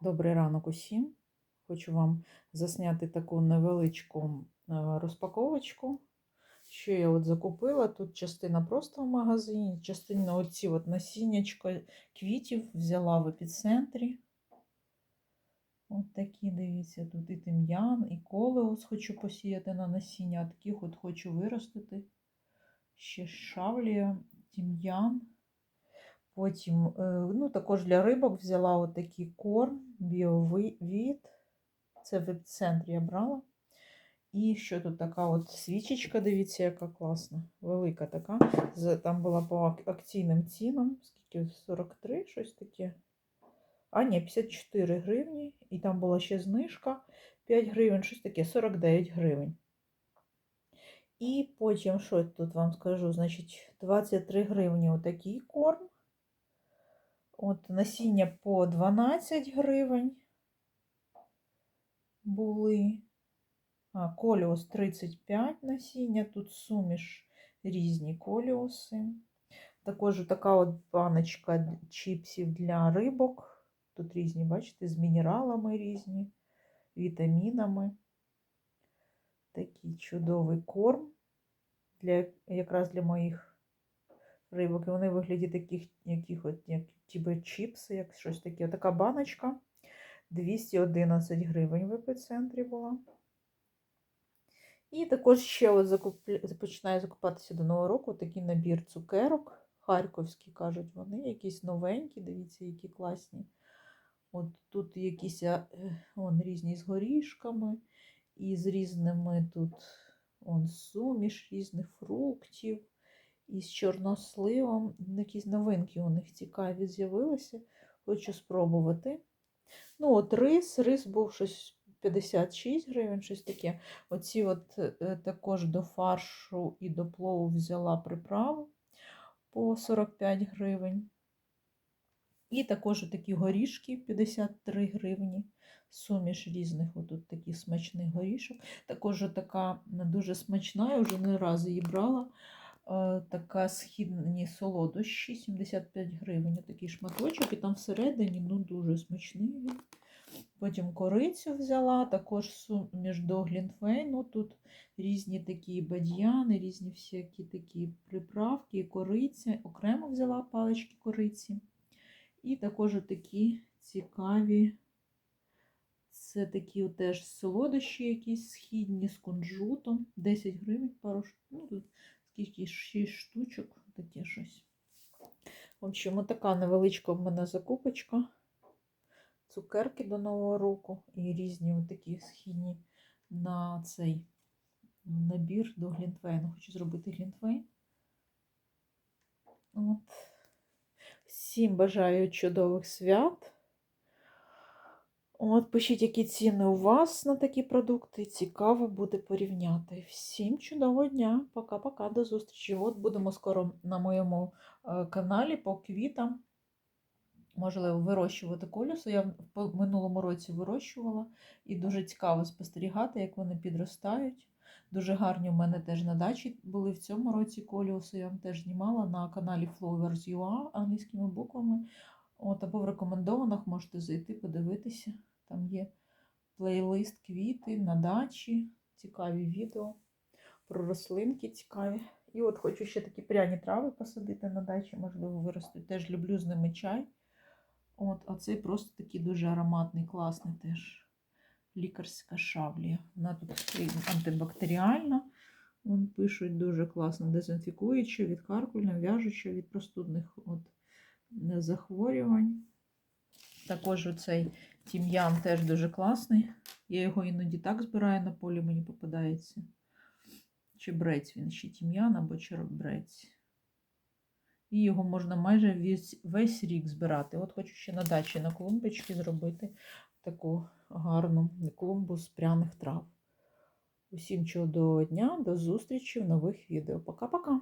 Добрий ранок усім. Хочу вам засняти таку невеличку е, розпаковочку, що я от закупила. Тут частина просто в магазині, частина оці от насіннячко квітів взяла в епіцентрі. От такі, дивіться, тут і тим'ян, і колеус хочу посіяти на насіння, а таких от хочу виростити. Ще шавлія, тим'ян. Потім, е, ну, також для рибок взяла отакий корм, біовід. Це в епіцентрі я брала. І що тут така от свічечка, дивіться, яка класна, велика така. Там була по акційним цінам, скільки 43, щось таке. А, ні, 54 гривні. І там була ще знижка 5 гривень, щось таке, 49 гривень. І потім, що тут вам скажу, значить, 23 гривні отакий корм. От насіння по 12 гривень були. А, коліус 35 насіння, тут суміш різні коліуси. Також така от баночка чіпсів для рибок. Тут різні, бачите, з мінералами різні, вітамінами. Такий чудовий корм для, якраз для моїх рибок. І вони вигляді таких, яких от, як тіби чіпси, як щось таке. Така баночка 211 гривень в епіцентрі була. І також ще от починаю закупатися до Нового року такий набір цукерок. Харківські, кажуть вони, якісь новенькі, дивіться, які класні. От тут якісь а, е, вон, різні з горішками, і з різними тут вон, суміш різних фруктів, і з чорносливом. Якісь новинки у них цікаві з'явилися. Хочу спробувати. Ну, от рис, рис був щось 56 гривень, щось таке. Оці от е, також до фаршу і до плову взяла приправу по 45 гривень. І також такі горішки 53 гривні. Суміш різних, отут такий смачний горішок. Також така дуже смачна, я вже не раз її брала. Е, Така східні солодощі, 75 гривень. Такий шматочок, і там всередині ну, дуже смачний. він. Потім корицю взяла, також суміш до глінтвейну. Тут різні такі бадьяни, різні всякі такі приправки, кориця. Окремо взяла палички кориці. І також такі цікаві, це такі теж солодощі, якісь східні з кунжутом. 10 гривень, пару ну, тут скільки 6 штучок, таке щось. В общем, така невеличка в мене закупочка. Цукерки до Нового року і різні такі східні на цей набір до Глінтвейну. Хочу зробити Глінтвейн. От. Всім бажаю чудових свят. От, пишіть, які ціни у вас на такі продукти. Цікаво буде порівняти. Всім чудового дня. Пока-пока, до зустрічі. От будемо скоро на моєму е, каналі по квітам. Можливо, вирощувати колесо. Я в минулому році вирощувала, і дуже цікаво спостерігати, як вони підростають. Дуже гарні у мене теж на дачі були в цьому році коліуси. Я вам теж знімала на каналі Flowers.ua англійськими буквами. От, або в рекомендованих можете зайти, подивитися. Там є плейлист квіти на дачі, цікаві відео про рослинки цікаві. І от хочу ще такі пряні трави посадити на дачі, можливо, виростуть. Теж люблю з ними чай. От, а цей просто такий дуже ароматний, класний теж лікарська шавлія. Вона тут антибактеріальна. Вон пишуть дуже класно, дезінфікуюча, відкаркульна, в'яжуча від простудних от, захворювань. Також оцей тім'ян теж дуже класний. Я його іноді так збираю на полі, мені попадається. Чебрець він ще тім'ян або чебрець. І його можна майже весь, весь рік збирати. От хочу ще на дачі на клумбочці зробити таку гарну клумбу з пряних трав. Усім чудового дня, до зустрічі в нових відео. Пока-пока!